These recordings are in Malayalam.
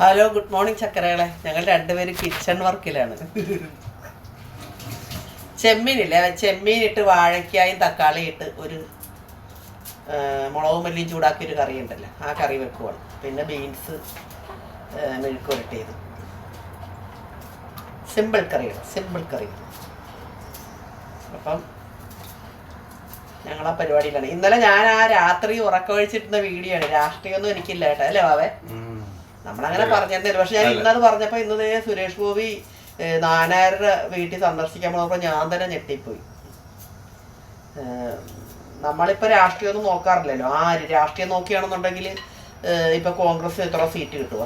Hello good morning ചക്കരകളെ. ഞങ്ങൾ രണ്ടുപേരും കിച്ചൺ വർക്കിലാണ് ചെമ്മീനില്ലേ? ചെമ്മീൻ ഇട്ട് വാഴയ്ക്കായും തക്കാളി ഇട്ട് ഒരു മുളകും മല്ലിയും ചൂടാക്കി ഒരു കറി ഉണ്ടല്ലോ? ആ കറി വെക്കുവാണ്. പിന്നെ ബീൻസ് മെഴുക്കുരട്ടിയത് സിമ്പിൾ കറിയാണ് സിമ്പിൾ കറി അപ്പം ഞങ്ങളാ പരിപാടിയിലാണ്. ഇന്നലെ ഞാൻ ആ രാത്രി ഉറക്കമൊഴിച്ചിട്ടുന്ന വീഡിയോ ആണ്. രാഷ്ട്രീയമൊന്നും എനിക്കില്ല കേട്ടോ. അല്ലേ വാവേ നമ്മളങ്ങനെ പറഞ്ഞിരുന്നില്ല. പക്ഷെ ഞാൻ ഇന്നത് പറഞ്ഞപ്പോ ഇന്ന് ദേ സുരേഷ് ഗോപി നാനാരുടെ വീട്ടിൽ സന്ദർശിക്കാൻ പോകുമ്പോൾ ഞാൻ തന്നെ ഞെട്ടിപ്പോയി. ഏഹ്, നമ്മളിപ്പോ രാഷ്ട്രീയം ഒന്നും നോക്കാറില്ലല്ലോ. ആര് രാഷ്ട്രീയം നോക്കിയാണെന്നുണ്ടെങ്കിൽ ഇപ്പൊ കോൺഗ്രസ് എത്ര സീറ്റ് കിട്ടുക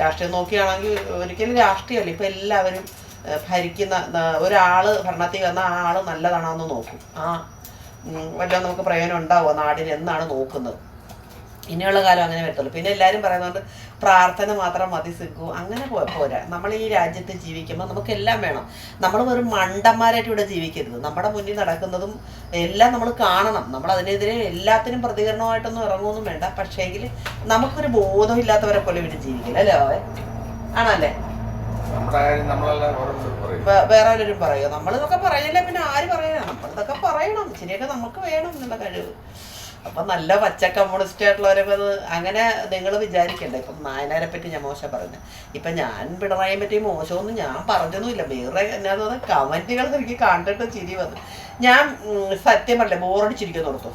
രാഷ്ട്രീയം നോക്കിയാണെങ്കിൽ ഒരിക്കലും രാഷ്ട്രീയമല്ല. ഇപ്പൊ എല്ലാവരും ഭരിക്കുന്ന ഒരാൾ ഒരാൾ ഭരണത്തിൽ വന്ന ആ ആൾ നല്ലതാണെന്ന് നോക്കും. ആ വല്ല വല്ലതും നമുക്ക് പ്രയോജനം ഉണ്ടാവുക നാടിന് എന്നാണ് നോക്കുന്നത്? ഇനിയുള്ള കാലം അങ്ങനെ വരത്തുള്ളൂ. പിന്നെ എല്ലാവരും പറയുന്നുണ്ട് പ്രാർത്ഥന മാത്രം മതി സിക്കു അങ്ങനെ പോരാ. നമ്മൾ ഈ രാജ്യത്ത് ജീവിക്കുമ്പോൾ നമുക്ക് എല്ലാം വേണം. നമ്മൾ വെറും മണ്ടന്മാരായിട്ട് ഇവിടെ ജീവിക്കരുത്. നമ്മുടെ മുന്നിൽ നടക്കുന്നതും എല്ലാം നമ്മൾ കാണണം. നമ്മൾ അതിനെതിരെ എല്ലാത്തിനും പ്രതികരണമായിട്ടൊന്നും ഇറങ്ങുമൊന്നും വേണ്ട. പക്ഷേങ്കിൽ നമുക്കൊരു ബോധമില്ലാത്തവരെ പോലെ ഇവിടെ ജീവിക്കില്ല അല്ലേ അവൻ ആണല്ലേ? പറയും. വേറെ ആരും പറയുമോ നമ്മളിതൊക്കെ പറയില്ല. പിന്നെ ആര് പറയാ നമ്മളിതൊക്കെ പറയണം. ശരിയൊക്കെ നമുക്ക് വേണം എന്നുള്ള കഴിവ്. അപ്പൊ നല്ല പച്ച കമ്മ്യൂണിസ്റ്റ് ആയിട്ടുള്ളവരൊക്കെ അങ്ങനെ നിങ്ങൾ വിചാരിക്കണ്ട ഇപ്പം നായനാരെ പറ്റി ഞാൻ മോശം പറഞ്ഞു ഇപ്പൊ ഞാൻ പിണറായിയെ പറ്റി മോശമൊന്നും ഞാൻ പറഞ്ഞൊന്നുമില്ല. വേറെ എന്നാ കമന്റുകൾ എനിക്ക് കണ്ടിട്ട് ചിരി വന്നു. ഞാൻ സത്യം പറഞ്ഞില്ല ബോറടിച്ചിരിക്കുന്നു ഓർത്തു?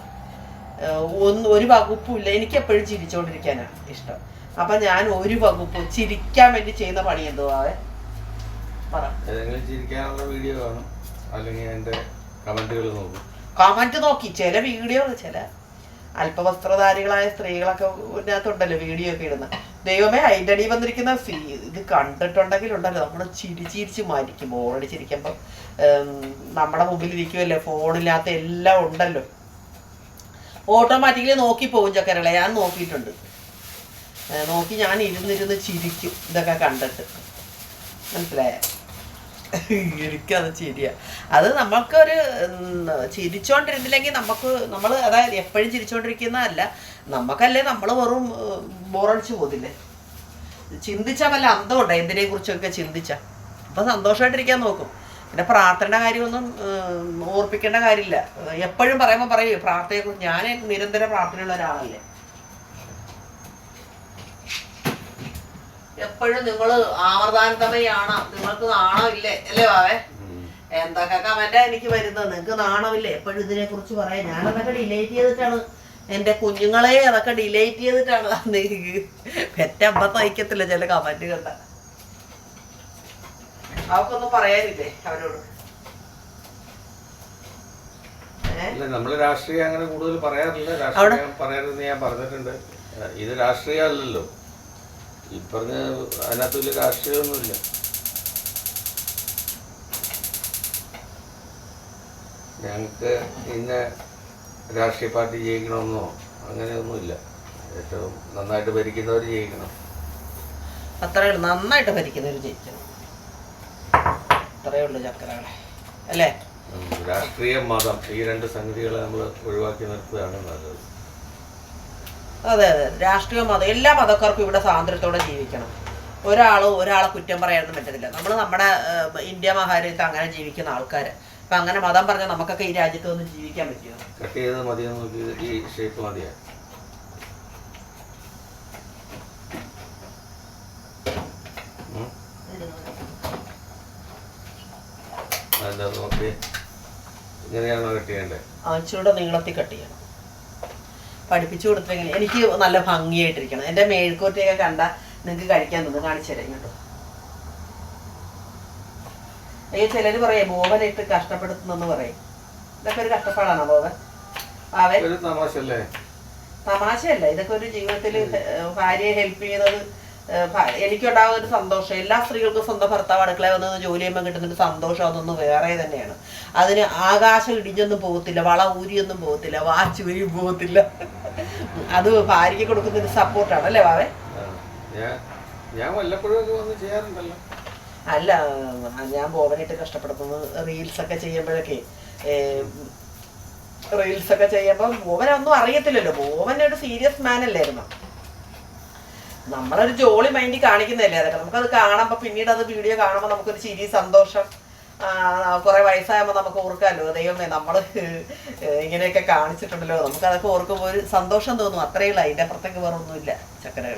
ഒന്ന് ഒരു വകുപ്പും ഇല്ല. എനിക്ക് എപ്പോഴും ചിരിച്ചുകൊണ്ടിരിക്കാനാണ് ഇഷ്ടം. അപ്പൊ ഞാൻ ഒരു വകുപ്പ് ചിരിക്കാൻ വേണ്ടി ചെയ്യുന്ന പണി എന്തുവാ പറ. ചിരിക്കാനുള്ള വീഡിയോ കാണും. അല്ലെങ്കിൽ കമന്റുകൾ നോക്കും. കമന്റ് നോക്കി. ചില വീഡിയോ ചില അല്പവസ്ത്രധാരികളായ സ്ത്രീകളൊക്കെ ഇതിനകത്തുണ്ടല്ലോ വീഡിയോ ഒക്കെ ഇടുന്ന. ദൈവമേ അതിന്റെ അടിയിൽ വന്നിരിക്കുന്ന ഫീ ഇത് കണ്ടിട്ടുണ്ടെങ്കിൽ ഉണ്ടല്ലോ നമ്മൾ ചിരി ചിരിച്ച് മരിക്കും ബോറടിച്ചിരിക്കുമ്പോൾ നമ്മുടെ മുമ്പിൽ ഇരിക്കുമല്ലേ ഫോണില്ലാത്ത എല്ലാം ഉണ്ടല്ലോ. ഓട്ടോമാറ്റിക്കലി നോക്കി പോകും ചക്കരളെ ഞാൻ നോക്കിയിട്ടുണ്ട്. നോക്കി ഞാൻ ഇരുന്നിരുന്ന് ചിരിക്കും ഇതൊക്കെ കണ്ടിട്ട്. മനസ്സിലായ? എനിക്കത് ചിരിയാ. അത് നമുക്കൊരു ഉം, ചിരിച്ചോണ്ടിരുന്നില്ലെങ്കിൽ നമുക്ക് നമ്മൾ അതായത് എപ്പോഴും ചിരിച്ചോണ്ടിരിക്കുന്നതല്ല നമുക്കല്ലേ നമ്മൾ വെറും ബോറടിച്ചു പോതില്ലേ ചിന്തിച്ചാൽ വല്ല അന്തമുണ്ട്? എന്തിനെ കുറിച്ചൊക്കെ ചിന്തിച്ച. അപ്പം സന്തോഷമായിട്ടിരിക്കാൻ നോക്കും. പിന്നെ പ്രാർത്ഥന കാര്യമൊന്നും ഓർപ്പിക്കേണ്ട കാര്യമില്ല. എപ്പോഴും പറയുമ്പോൾ പറയും പ്രാർത്ഥനയെക്കുറിച്ച് ഞാൻ നിരന്തര പ്രാർത്ഥനയുള്ള ഒരാളല്ലേ. എപ്പോഴും നിങ്ങൾ ആമർദാനത്തമയാണ് നിങ്ങൾക്ക് നാണമില്ലേ? അല്ലേ വാവേ. എന്തൊക്കെ കമന്റാ എനിക്ക് വരുന്നത്? നിങ്ങൾക്ക് നാണമില്ലേ? എപ്പോഴും ഇതിനെ കുറിച്ച് പറയാം. ഞാൻ അതൊക്കെ ഡിലേറ്റ് ചെയ്തിട്ടാണ്. എന്റെ കുഞ്ഞുങ്ങളെ അതൊക്കെ ഡിലേറ്റ് ചെയ്തിട്ടാണ് പെറ്റമ്മ തയ്ക്കത്തില്ല ചില കമന്റ് കണ്ട. അവർക്കൊന്നും പറയാനില്ലേ അവരോട്? നമ്മൾ രാഷ്ട്രീയം അങ്ങനെ കൂടുതൽ പറയാറില്ല. രാഷ്ട്രീയം പറയരുതെന്ന് ഞാൻ പറഞ്ഞിട്ടുണ്ട്. ഇത് രാഷ്ട്രീയം അല്ലല്ലോ ഈ പറഞ്ഞ അതിനകത്ത് വലിയ കാർഷികമൊന്നുമില്ല. ഞങ്ങൾക്ക് ഇന്ന രാഷ്ട്രീയ പാർട്ടി ജയിക്കണമെന്നോ അങ്ങനെയൊന്നുമില്ല. ഏറ്റവും നന്നായിട്ട് ഭരിക്കുന്നവർ ജയിക്കണം. അത്രേ ഉള്ളൂ നന്നായിട്ട് ഭരിക്കുന്നവർ ജയിക്കണം. അത്രേ ഉള്ളൂ ചക്രകളെ അല്ലേ രാഷ്ട്രീയ മതം ഈ രണ്ട് സംഗതികളെ നമ്മൾ ഒഴിവാക്കി നിർത്തുകയാണ് നല്ലത്. അതെ അതെ. രാഷ്ട്രീയ മതം എല്ലാ മതക്കാർക്കും ഇവിടെ സ്വാതന്ത്ര്യത്തോടെ ജീവിക്കണം. ഒരാൾ ഒരാളെ കുറ്റം പറയാനൊന്നും പറ്റത്തില്ല. നമ്മൾ നമ്മുടെ ഇന്ത്യ മഹാരാജ്യത്ത് അങ്ങനെ ജീവിക്കുന്ന ആൾക്കാർ അപ്പം അങ്ങനെ മതം പറഞ്ഞാൽ നമുക്കൊക്കെ ഈ രാജ്യത്ത് ഒന്ന് ജീവിക്കാൻ പറ്റുമോ കട്ട് ചെയ്ത് മതിയെന്ന് നോക്കി ഈ ഷേപ്പ് ഇങ്ങനെയാണോ കട്ട് ആ നീളത്തിൽ കട്ട് ചെയ്യണം. പഠിപ്പിച്ചു കൊടുത്തെങ്കിൽ എനിക്ക് നല്ല ഭംഗിയായിട്ടിരിക്കണം. എന്റെ മേൽക്കോട്ടയൊക്കെ കണ്ട നിങ്ങൾക്ക് കഴിക്കാൻ തോന്നുന്നു കാണിച്ചു തരാം കേട്ടോ അയ്യോ ചിലർ പറയും ബോവനിട്ട് കഷ്ടപ്പെടുത്തുന്നെന്ന് പറയും. ഇതൊക്കെ ഒരു കഷ്ടപ്പാടാണോ ബോവൻ അവൻ തമാശല്ലേ തമാശയല്ല? ഇതൊക്കെ ഒരു ജീവിതത്തിൽ ഭാര്യയെ ഹെൽപ്പ് ചെയ്യുന്നത് എനിക്കുണ്ടാകുന്ന ഒരു സന്തോഷം. എല്ലാ സ്ത്രീകൾക്കും സ്വന്തം ഭർത്താവ് അടുക്കളയിൽ വന്നത് ജോലി ചെയ്യുമ്പോൾ കിട്ടുന്നൊരു സന്തോഷം അതൊന്നും വേറെ തന്നെയാണ്. അതിന് ആകാശം ഇടിഞ്ഞൊന്നും പോകത്തില്ല വള ഊരിയൊന്നും പോകത്തില്ല വാച്ച് ഊരിയും പോകത്തില്ല. അത് ഭാര്യയ്ക്ക് കൊടുക്കുന്ന ഒരു സപ്പോർട്ടാണ് അല്ലേ വാവേ ഞാൻ വല്ലപ്പോഴും വന്ന് ചെയ്യാറുണ്ടല്ലോ. അല്ല ഞാൻ ബോവനായിട്ട് കഷ്ടപ്പെടുന്നത് റീൽസ് ഒക്കെ ചെയ്യുമ്പോഴൊക്കെ റീൽസ് ഒക്കെ ചെയ്യുമ്പോൾ ബോവനൊന്നും അറിയത്തില്ലല്ലോ. ബോവൻ ഒരു സീരിയസ് മാൻ അല്ലായിരുന്നു. നമ്മളൊരു ജോളി മൈൻഡ് കാണിക്കുന്നതല്ലേ? അതൊക്കെ നമുക്കത് കാണുമ്പോൾ പിന്നീട് അത് വീഡിയോ കാണുമ്പോൾ നമുക്കൊരു ചിരി സന്തോഷം. കുറെ വയസ്സായപ്പോൾ നമുക്ക് ഓർക്കാമല്ലോ ദൈവമേ നമ്മൾ ഇങ്ങനെയൊക്കെ കാണിച്ചിട്ടുണ്ടല്ലോ. നമുക്ക് അതൊക്കെ ഓർക്കുമ്പോൾ ഒരു സന്തോഷം തോന്നും. അത്രയേ ഉള്ളൂ. അതിന്റെ അപ്പുറത്തേക്ക് വേറെ ഒന്നുമില്ല. ചക്കരകൾ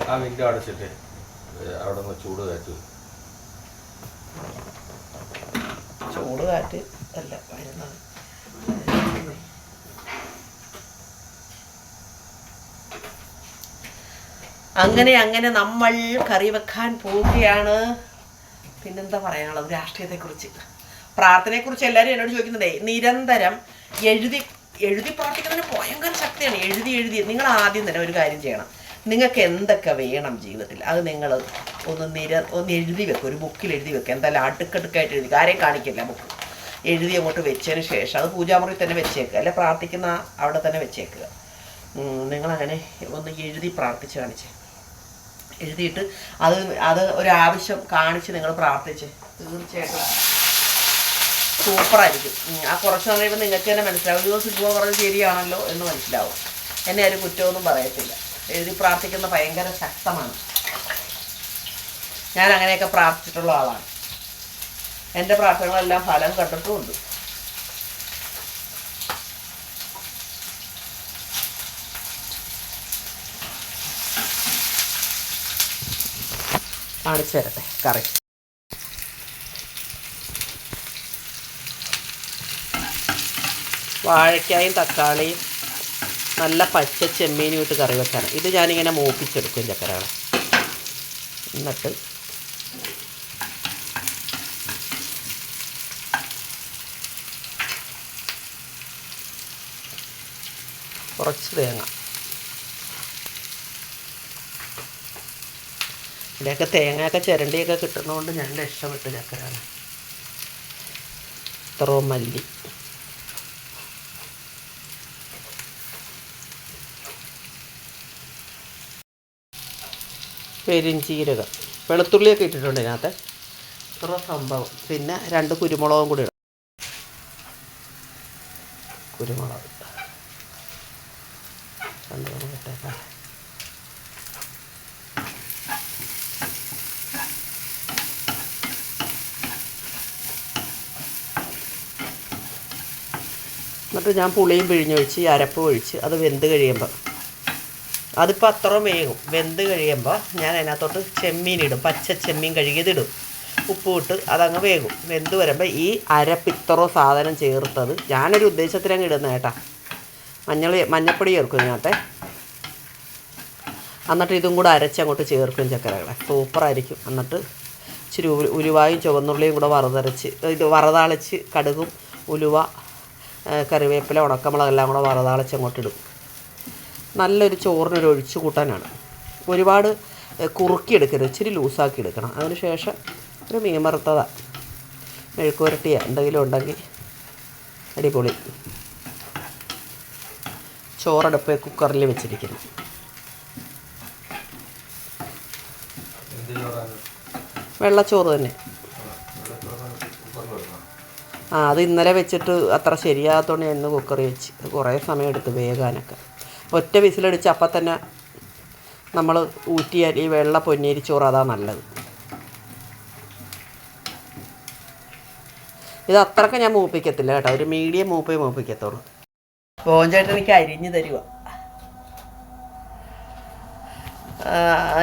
ചൂട് കാറ്റ് അല്ല വരുന്നത്. അങ്ങനെ അങ്ങനെ നമ്മൾ കറി വെക്കാൻ പോവുകയാണ്. പിന്നെന്താ പറയാനുള്ളത്? രാഷ്ട്രീയത്തെക്കുറിച്ച്. പ്രാർത്ഥനയെക്കുറിച്ച് എല്ലാവരും എന്നോട് ചോദിക്കുന്നുണ്ടേ നിരന്തരം എഴുതി എഴുതി പ്രാർത്ഥിക്കുന്നതിന് ഭയങ്കര ശക്തിയാണ്. എഴുതി എഴുതി. നിങ്ങൾ ആദ്യം തന്നെ ഒരു കാര്യം ചെയ്യണം. നിങ്ങൾക്ക് എന്തൊക്കെ വേണം ജീവിതത്തിൽ? അത് നിങ്ങൾ ഒന്ന് നിര ഒന്ന് എഴുതി വെക്കുക ഒരു ബുക്കിൽ എഴുതി വെക്കുക എന്തായാലും അടുക്കടുക്കായിട്ട് എഴുതി ആരെയും കാണിക്കില്ല ബുക്ക്. എഴുതി അങ്ങോട്ട് വെച്ചതിന് ശേഷം അത് പൂജാമുറിയിൽ തന്നെ വെച്ചേക്കുക അല്ലെ പ്രാർത്ഥിക്കുന്ന അവിടെ തന്നെ വെച്ചേക്കുക നിങ്ങളങ്ങനെ ഒന്ന് എഴുതി പ്രാർത്ഥിച്ച് കാണിച്ചേ. എഴുതിയിട്ട് അത് അത് ഒരാവശ്യം കാണിച്ച് നിങ്ങൾ പ്രാർത്ഥിച്ച്. തീർച്ചയായിട്ടും. സൂപ്പറായിരിക്കും. ആ കുറച്ച് കഴിയുമ്പോൾ നിങ്ങൾക്ക് തന്നെ മനസ്സിലാവും. അയ്യോ ഇപ്പോൾ പറഞ്ഞത് ശരിയാണല്ലോ എന്ന് മനസ്സിലാവും. എന്നെ ആരും കുറ്റമൊന്നും പറയത്തില്ല. എഴുതി പ്രാർത്ഥിക്കുന്ന ഭയങ്കര ശക്തമാണ്. ഞാൻ അങ്ങനെയൊക്കെ പ്രാർത്ഥിച്ചിട്ടുള്ള ആളാണ്. എന്റെ പ്രാർത്ഥനകളെല്ലാം ഫലം കണ്ടിട്ടുമുണ്ട്. കാണിച്ചു തരട്ടെ കറി. വാഴയ്ക്കായും തക്കാളിയും നല്ല പച്ച ചെമ്മീനും ഇട്ട് കറി വെക്കാണ് ഇത് ഞാനിങ്ങനെ മൂപ്പിച്ചെടുക്കും ചക്കരകളെ. എന്നിട്ട് കുറച്ച് തേങ്ങ. ഇവിടെയൊക്കെ തേങ്ങയൊക്കെ ചിരണ്ടിയൊക്കെ കിട്ടുന്നതുകൊണ്ട് ഞാൻ രക്ഷപ്പെട്ട് ചക്കരാണ്. ഇത്രയും മല്ലി. പെരിഞ്ചീരകം. വെളുത്തുള്ളിയൊക്കെ ഇട്ടിട്ടുണ്ട് ഇതിനകത്ത്. ഇത്ര സംഭവം. പിന്നെ രണ്ട് കുരുമുളകും കൂടി ഇടാം. കുരുമുളക്. രണ്ട് മുളക് ഇട്ടേക്കാം എന്നിട്ട് ഞാൻ പുളിയും പിഴിഞ്ഞൊഴിച്ച് ഈ അരപ്പ് ഒഴിച്ച് അത് വെന്ത് കഴിയുമ്പോൾ അതിപ്പോൾ അത്ര വേഗം വെന്ത് കഴിയുമ്പോൾ ഞാൻ അതിനകത്തോട്ട് ചെമ്മീൻ ഇടും. പച്ച ചെമ്മീൻ കഴുകിയതിടും. ഉപ്പ് ഇട്ട് അതങ്ങ് വേകും വെന്ത് വരുമ്പോൾ ഈ അരപ്പ് ഇത്രോ സാധനം ചേർത്തത് ഞാനൊരു ഉദ്ദേശത്തിലങ്ങ് ഇടുന്ന കേട്ടാ. മഞ്ഞൾ മഞ്ഞപ്പൊടി ചേർക്കും ഇതിനകത്തെ. എന്നിട്ട് ഇതും കൂടെ അരച്ചങ്ങോട്ട് ചേർക്കും ചക്കരകളെ. സൂപ്പറായിരിക്കും. എന്നിട്ട് ഇച്ചിരി ഉലുവായും ചുവന്നുള്ളിയും കൂടെ വറുതരച്ച് ഇത് വറുതാളിച്ച് കടുകും ഉലുവ കറിവേപ്പില ഉണക്കമുളകെല്ലാം കൂടെ വറതാളിച്ച് അങ്ങോട്ട് ഇടും. നല്ലൊരു ചോറിനൊരു ഒഴിച്ചു കൂട്ടാനാണ്. ഒരുപാട് കുറുക്കി കുറുക്കിയെടുക്കരുത് ഇച്ചിരി ലൂസാക്കി എടുക്കണം. അതിനുശേഷം ഒരു മീൻ വറുത്തതാ. മെഴുക്കുരട്ടിയ എന്തെങ്കിലും ഉണ്ടെങ്കിൽ അടിപൊളി. ചോറടുപ്പ് കുക്കറിൽ വെച്ചിരിക്കുന്നു. വെള്ളച്ചോറ് തന്നെ. അത് ഇന്നലെ വെച്ചിട്ട് അത്ര ശരിയാകത്തോണ്ട് ഇന്ന് കുക്കറി വെച്ച്. കുറേ സമയം എടുത്ത് വേകാനൊക്കെ. ഒറ്റ വിസിലടിച്ച് അപ്പം തന്നെ നമ്മൾ ഊറ്റിയാൽ ഈ വെള്ള പൊന്നീരി ചോറ് അതാ നല്ലത്. ഇത് അത്രയ്ക്ക് ഞാൻ മൂപ്പിക്കത്തില്ല കേട്ടോ. ഒരു മീഡിയം മൂപ്പേ മൂപ്പിക്കത്തുള്ളൂ. പോഞ്ചേട്ടൻ എനിക്ക് അരിഞ്ഞ് തരുക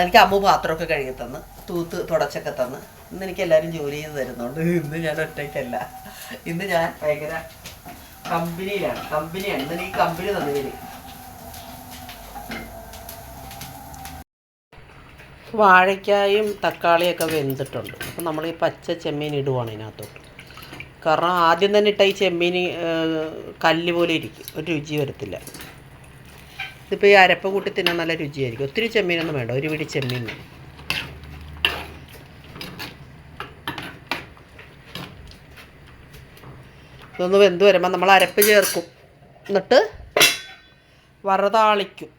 എനിക്ക് അമ്മു പാത്രമൊക്കെ കഴുകി തന്ന്. തൂത്ത് തുടച്ചൊക്കെ തന്ന്. ഇന്ന് എനിക്ക് എല്ലാവരും ജോലി ചെയ്ത് തരുന്നുണ്ട്. ഇന്ന് ഞാൻ ഒറ്റയ്ക്കല്ല. ഇന്ന് ഞാൻ ഭയങ്കര കമ്പനിയിലാണ്. കമ്പനിയാണ്. ഇന്ന് എനിക്ക് കമ്പനി തന്നതിന് വാഴയ്ക്കായും തക്കാളിയൊക്കെ വെന്തിട്ടുണ്ട്. അപ്പം നമ്മൾ ഈ പച്ച ചെമ്മീൻ ഇടുവാണ് ഇതിനകത്തോട്ട്. കാരണം ആദ്യം തന്നെ ഇട്ട ഈ ചെമ്മീൻ കല്ല് പോലെ ഇരിക്കും. ഒരു രുചി വരത്തില്ല. ഇതിപ്പോൾ ഈ അരപ്പ് കൂട്ടി തിന്നാൻ നല്ല രുചിയായിരിക്കും. ഒത്തിരി ചെമ്മീനൊന്നും വേണ്ട. ഒരു പിടി ചെമ്മീൻ മതി. ഇതൊന്ന് വെന്ത് വരുമ്പോൾ നമ്മൾ അരപ്പ് ചേർക്കും. എന്നിട്ട് വറുതാളിക്കും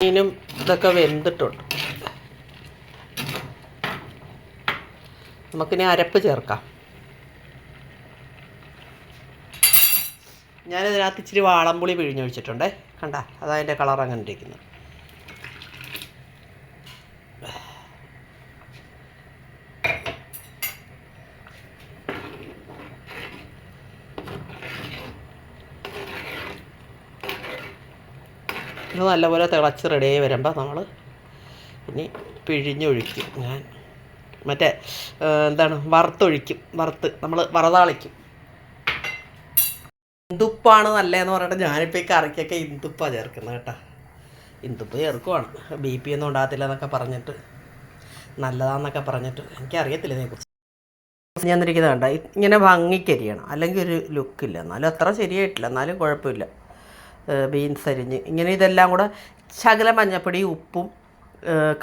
മീനും ഇതൊക്കെ വെന്തിട്ടുണ്ട്. നമുക്കിനി അരപ്പ് ചേർക്കാം. ഞാനിതിനകത്ത് ഇച്ചിരി വാളംപുളി പിഴിഞ്ഞൊഴിച്ചിട്ടുണ്ടേ. കണ്ട അതതിന്റെ കളർ അങ്ങനെ ഇരിക്കുന്നത് ഇത് നല്ലപോലെ തിളച്ച് റെഡിയായി വരുമ്പോൾ നമ്മൾ ഇനി പിഴിഞ്ഞൊഴിക്കും. ഞാൻ മറ്റേ എന്താണ് വറുത്തൊഴിക്കും. വറുത്ത് നമ്മൾ വറതാളിക്കും. ഇന്ദുപ്പാണ് നല്ലതെന്ന് പറഞ്ഞിട്ട് ഞാനിപ്പോൾ ഈ കറിക്കൊക്കെ ഇന്ദുപ്പാണ് ചേർക്കുന്നത് കേട്ടോ. ഇന്ദുപ്പ് ചേർക്കുവാണ്. ബി പി ഒന്നും ഉണ്ടാകത്തില്ല എന്നൊക്കെ പറഞ്ഞിട്ട് നല്ലതാന്നൊക്കെ പറഞ്ഞിട്ട്. എനിക്കറിയത്തില്ല ഇതിനെക്കുറിച്ച്. ഞാൻ തന്നിരിക്കുന്നത് കണ്ട? ഇങ്ങനെ ഭംഗിക്കരിയണം. അല്ലെങ്കിൽ ഒരു ലുക്കില്ല എന്നാലും അത്ര ശരിയായിട്ടില്ല. എന്നാലും കുഴപ്പമില്ല. ബീൻസ് അരിഞ്ഞ്. ഇങ്ങനെ ഇതെല്ലാം കൂടെ ശകല മഞ്ഞപ്പൊടി ഉപ്പും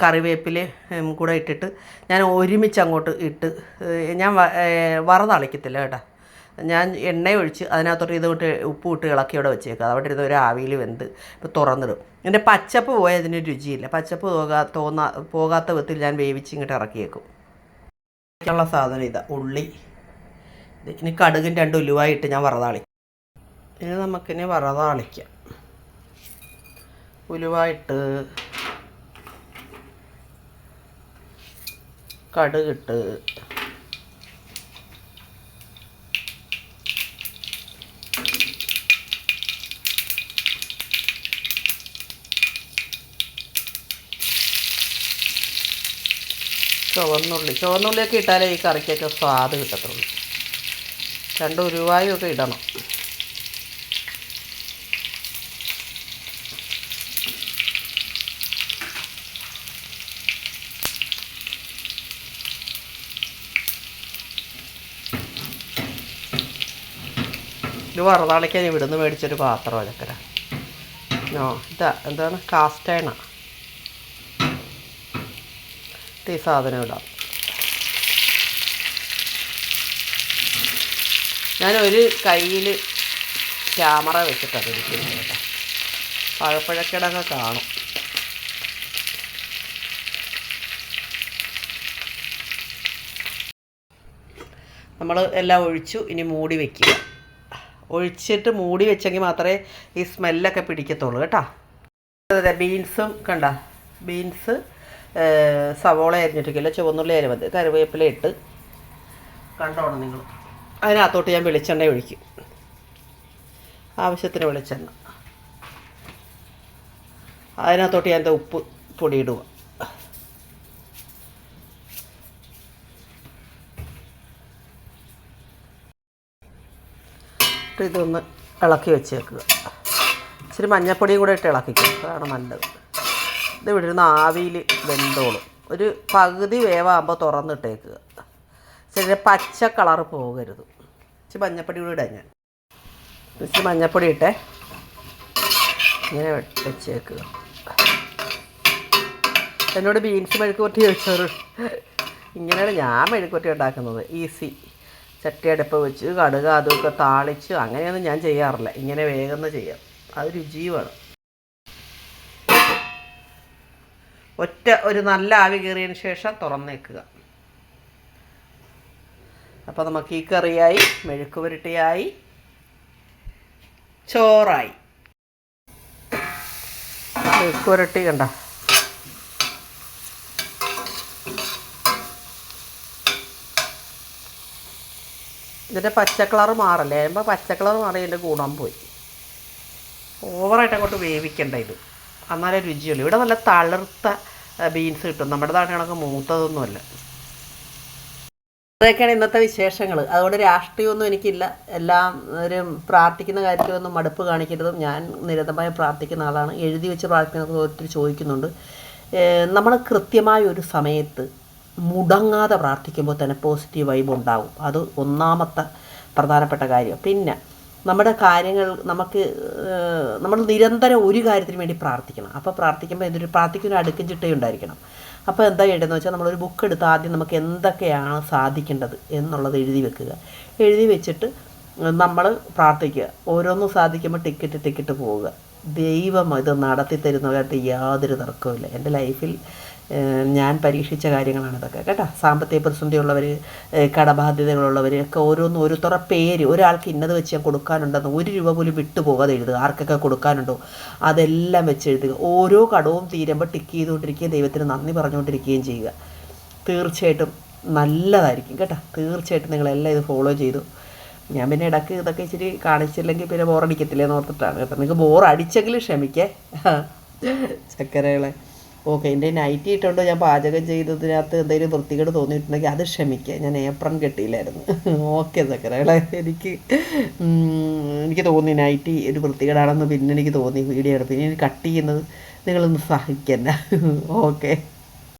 കറിവേപ്പിലയും കൂടെ ഇട്ടിട്ട് ഞാൻ ഒരുമിച്ച് അങ്ങോട്ട് ഇട്ട് ഞാൻ വറതളിക്കത്തില്ല കേട്ടോ. ഞാൻ എണ്ണ ഒഴിച്ച് അതിനകത്തോട്ട് ഇതുകൊണ്ട് ഉപ്പ് ഇട്ട് ഇളക്കി അവിടെ വെച്ചേക്കാം. അവിടെ ഇരുന്ന് ഒരു ആവിയിൽ വെന്ത് ഇപ്പോൾ തുറന്നിടും. എന്റെ പച്ചപ്പ് പോയാൽ അതിന് രുചിയില്ല. പച്ചപ്പ് പോകാ തോന്നാ പോകാത്ത വിധത്തിൽ ഞാൻ വേവിച്ച് ഇങ്ങോട്ട് ഇറക്കിയേക്കും. ഉള്ള സാധനം ഇതാ ഉള്ളി. ഇനി കടുകും രണ്ട് ഉലുവായിട്ട് ഞാൻ വറതാളിക്കും ഇനി നമുക്കിനി വറതാളിക്കാം ഉലുവായിട്ട് കടുകിട്ട് ചുവന്നുള്ളി ചുവന്നുള്ളിയൊക്കെ ഇട്ടാലേ ഈ കറിക്കൊക്കെ സ്വാദ് കിട്ടത്തുള്ളൂ. രണ്ട് ഉരുവായും ഒക്കെ ഇടണം. ഇത് വറുതാളിക്കാൻ ഇവിടുന്ന് മേടിച്ചൊരു പാത്രം ചക്കര ആ ഇതാ എന്താണ്? കാസ്റ്റേണ ഈ സാധനം ഇടാം. ഞാൻ ഒരു കയ്യിൽ ക്യാമറ വെച്ചിട്ടാണ് ഇരിക്കുന്നത് കേട്ടോ പഴപ്പഴക്കിടങ്ങ് കാണും. നമ്മൾ എല്ലാം ഒഴിച്ചു ഇനി മൂടി വെക്കുക. ഒഴിച്ചിട്ട് മൂടി വെച്ചെങ്കിൽ മാത്രമേ ഈ സ്മെല്ലൊക്കെ പിടിക്കത്തുള്ളൂ കേട്ടോ. അതെ ബീൻസും കണ്ട ബീൻസ് സവോള അരിഞ്ഞിട്ടില്ല ചുവന്നുള്ളി അരി മതി കറിവേപ്പില ഇട്ട്. കണ്ടോണം നിങ്ങൾ. അതിനകത്തോട്ട് ഞാൻ വെളിച്ചെണ്ണ ഒഴിക്കും. ആവശ്യത്തിന് വെളിച്ചെണ്ണ. അതിനകത്തോട്ട് ഞാൻ ഉപ്പ് പൊടി എന്നിട്ട് ഇതൊന്ന് ഇളക്കി വെച്ചേക്കുക. ഇച്ചിരി മഞ്ഞപ്പൊടിയും കൂടെ ഇട്ട് ഇളക്കിക്കും അതാണ് നല്ലത്. ഇത് ഇവിടെ ഇരുന്ന് ആവിയിൽ വെന്തോളും. ഒരു പകുതി വേവാകുമ്പോൾ തുറന്നിട്ടേക്കുക. ചെറിയ പച്ച കളർ പോകരുത്. ഇച്ചിരി മഞ്ഞപ്പൊടി കൂടി ഇടാൻ ഞാൻ. ഇച്ചിരി മഞ്ഞപ്പൊടി ഇട്ടേ. ഇങ്ങനെ വെച്ചേക്കുക. എന്നോട് ബീൻസ് മെഴുക്കുപൊട്ടി ചോദിച്ചോറ് ഇങ്ങനെയാണ് ഞാൻ മെഴുക്കുപൊട്ടി ഉണ്ടാക്കുന്നത്. ഈസി. ചട്ടിയടുപ്പ് വെച്ച് കടുക് അതൊക്കെ താളിച്ച് അങ്ങനെയൊന്നും ഞാൻ ചെയ്യാറില്ല. ഇങ്ങനെ വേഗം ചെയ്യാം. അത് രുചിയുമാണ്. ഒറ്റ ഒരു നല്ല ആവി കയറിയതിന് ശേഷം തുറന്നേക്കുക. അപ്പോൾ നമുക്ക് ഈ കറിയായി മെഴുക്ക് പുരട്ടിയായി ചോറായി. മെഴുക്ക് പുരട്ടി കണ്ട? ഇതിന്റെ പച്ച കളർ മാറല്ലേ? ആകുമ്പോൾ പച്ച കളർ മാറി ഇതിന്റെ ഗുണം പോയി. ഓവറായിട്ട് അങ്ങോട്ട് വേവിക്കേണ്ട ഇത്. എന്നാലേ രുചിയുള്ളൂ. ഇവിടെ നല്ല തളിർത്ത ബീൻസ് കിട്ടും. നമ്മുടെ നാട്ടിലൊക്കെ മൂത്തതൊന്നുമല്ല. അതൊക്കെയാണ് ഇന്നത്തെ വിശേഷങ്ങൾ അതുകൊണ്ട് രാഷ്ട്രീയമൊന്നും എനിക്കില്ല. എല്ലാം ഒരു പ്രാർത്ഥിക്കുന്ന കാര്യത്തിലൊന്നും മടുപ്പ് കാണിക്കരുതും ഞാൻ നിരന്തരമായി പ്രാർത്ഥിക്കുന്ന ആളാണ്. എഴുതി വെച്ച് പ്രാർത്ഥിക്കുന്നത് ഒത്തിരി ചോദിക്കുന്നുണ്ട്. നമ്മൾ കൃത്യമായ ഒരു സമയത്ത് മുടങ്ങാതെ പ്രാർത്ഥിക്കുമ്പോൾ തന്നെ പോസിറ്റീവ് വൈബ് ഉണ്ടാകും അത് ഒന്നാമത്തെ പ്രധാനപ്പെട്ട കാര്യം. പിന്നെ നമ്മുടെ കാര്യങ്ങൾ നമുക്ക് നമ്മൾ നിരന്തരം ഒരു കാര്യത്തിന് വേണ്ടി പ്രാർത്ഥിക്കണം. അപ്പോൾ പ്രാർത്ഥിക്കുമ്പോൾ എന്തൊരു പ്രാർത്ഥിക്കുന്ന അടുക്കും ചിട്ടയും ഉണ്ടായിരിക്കണം. അപ്പോൾ എന്താ ചെയ്യേണ്ടതെന്ന് വെച്ചാൽ നമ്മളൊരു ബുക്ക് എടുത്ത് ആദ്യം നമുക്ക് എന്തൊക്കെയാണ് സാധിക്കേണ്ടത് എന്നുള്ളത് എഴുതി വെക്കുക. എഴുതി വെച്ചിട്ട് നമ്മൾ പ്രാർത്ഥിക്കുക. ഓരോന്നും സാധിക്കുമ്പോൾ ടിക്കറ്റ് ടിക്കറ്റ് പോവുക. ദൈവം ഇത് നടത്തി തരുന്നതായിട്ട് യാതൊരു തർക്കവുമില്ല. എന്റെ ലൈഫിൽ ഞാൻ പരീക്ഷിച്ച കാര്യങ്ങളാണ് ഇതൊക്കെ കേട്ടോ. സാമ്പത്തിക പ്രതിസന്ധിയുള്ളവർ കടബാധ്യതകളുള്ളവർ ഒക്കെ ഓരോന്നും ഓരോരുത്തരുടെ പേര് ഒരാൾക്ക് ഇന്നത് വെച്ച് ഞാൻ കൊടുക്കാനുണ്ടെന്ന് ഒരു രൂപ പോലും വിട്ടു വിട്ടുപോകാതെ എഴുതുക ആർക്കൊക്കെ കൊടുക്കാനുണ്ടോ അതെല്ലാം വെച്ച് എഴുതുക. ഓരോ കടവും തീരുമ്പോൾ ടിക്ക് ചെയ്തുകൊണ്ടിരിക്കുകയും ദൈവത്തിന് നന്ദി പറഞ്ഞുകൊണ്ടിരിക്കുകയും ചെയ്യുക. തീർച്ചയായിട്ടും നല്ലതായിരിക്കും കേട്ടോ. തീർച്ചയായിട്ടും നിങ്ങളെല്ലാം ഇത് ഫോളോ ചെയ്തു. ഞാൻ പിന്നെ ഇടയ്ക്ക് ഇതൊക്കെ ഇച്ചിരി കാണിച്ചില്ലെങ്കിൽ പിന്നെ ബോറടിക്കത്തില്ലേ എന്ന് ഓർത്തിട്ടാണ്. കേട്ടോ നിങ്ങൾക്ക് ബോറടിച്ചെങ്കിലും ക്ഷമിക്കേ. ചക്കരകളെ. ഓക്കെ എന്റെ നൈറ്റി ഇട്ടുകൊണ്ട് ഞാൻ പാചകം ചെയ്തതിനകത്ത് എന്തെങ്കിലും വൃത്തികേട് തോന്നിയിട്ടുണ്ടെങ്കിൽ അത് ക്ഷമിക്കുക ഞാൻ ഏപ്രൺ കെട്ടിയില്ലായിരുന്നു. ഓക്കെ ചക്കരകളെ എനിക്ക് എനിക്ക് തോന്നി നൈറ്റി ഒരു വൃത്തികേടാണെന്ന് പിന്നെ എനിക്ക് തോന്നി വീഡിയോ പിന്നെ ഇനി കട്ട് ചെയ്യുന്നത് നിങ്ങളൊന്ന് സഹിക്കണ്ട. ഓക്കെ.